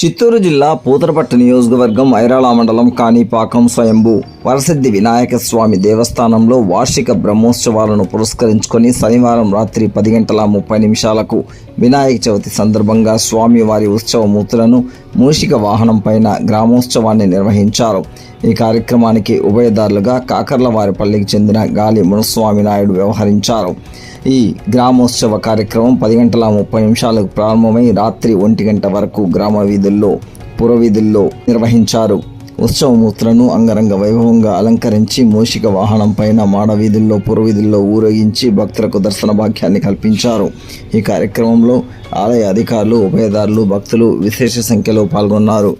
చిత్తూరు జిల్లా పూతరపట్టు నియోజకవర్గం ఐరాళ మండలం కాణిపాకం స్వయంభూ. వరసిద్ధి వినాయక స్వామి దేవస్థానంలో వార్షిక బ్రహ్మోత్సవాలను పురస్కరించుకొని శనివారం రాత్రి పది గంటల ముప్పై నిమిషాలకు వినాయక చవితి సందర్భంగా స్వామివారి ఉత్సవమూర్తులను మూషిక వాహనం పైన గ్రామోత్సవాన్ని నిర్వహించారు. ఈ కార్యక్రమానికి ఉభయదారులుగా కాకర్లవారిపల్లికి చెందిన గాలి మునుస్వామి నాయుడు వ్యవహరించారు. ఈ గ్రామోత్సవ కార్యక్రమం పది గంటల ముప్పై నిమిషాలకు ప్రారంభమై రాత్రి ఒంటి గంట వరకు గ్రామ వీధుల్లో పురవీధుల్లో నిర్వహించారు. ఉత్సవమూత్రను అంగరంగ వైభవంగా అలంకరించి మూషిక వాహనం పైన మాడవీధుల్లో పురవీధుల్లో ఊరేగించి భక్తులకు దర్శన భాగ్యాన్ని కల్పించారు. ఈ కార్యక్రమంలో ఆలయ అధికారులు ఉభయదారులు భక్తులు విశేష సంఖ్యలో పాల్గొన్నారు.